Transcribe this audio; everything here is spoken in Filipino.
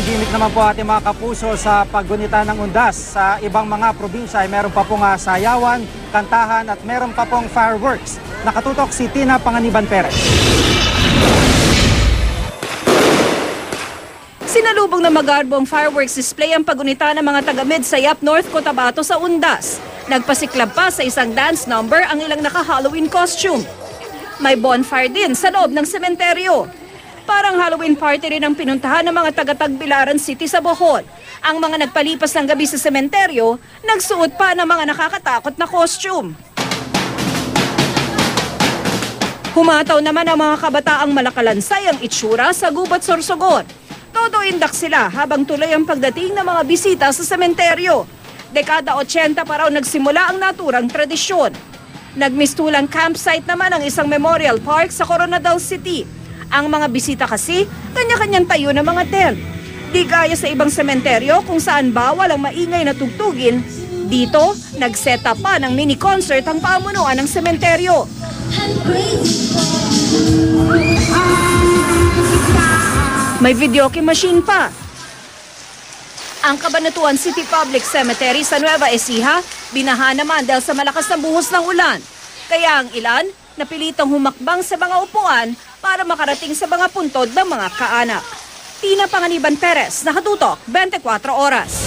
Walang gimmick naman po ating mga kapuso sa paggunita ng undas. Sa ibang mga probinsya ay meron pa pong ah, sayawan, kantahan at meron pa pong fireworks. Nakatutok si Tina Panganiban Perez. Sinalubong na magarbong fireworks display ang pagunita ng mga taga-mid North Cotabato sa Undas. Nagpasiklab pa sa isang dance number ang ilang naka-Halloween costume. May bonfire din sa loob ng sementeryo. Parang Halloween party rin ang pinuntahan ng mga taga-Tagbilaran City sa Bohol. Ang mga nagpalipas ng gabi sa sementeryo, nagsuot pa ng mga nakakatakot na costume. Humataw naman ang mga kabataang malakalansay ang itsura sa gubat sorsogon. Todo indak sila habang tuloy ang pagdating ng mga bisita sa sementeryo. Dekada 80 pa raw nagsimula ang naturang tradisyon. Nagmistulang campsite naman ang isang memorial park sa Coronadal City. Ang mga bisita kasi, kanya-kanyang tayo ng mga tent. Di gaya sa ibang sementeryo kung saan bawal ang maingay na tugtugin, dito, nag-set up pa ng mini concert ang pamunuan ng sementeryo. May videoke machine pa. Ang Cabanatuan City Public Cemetery sa Nueva Ecija, binaha naman dahil sa malakas na buhos ng ulan. Kaya ang ilan, napilitang humakbang sa mga upuan para makarating sa mga puntod ng mga kaanak. Tina Panganiban Perez, nakatutok, 24 oras.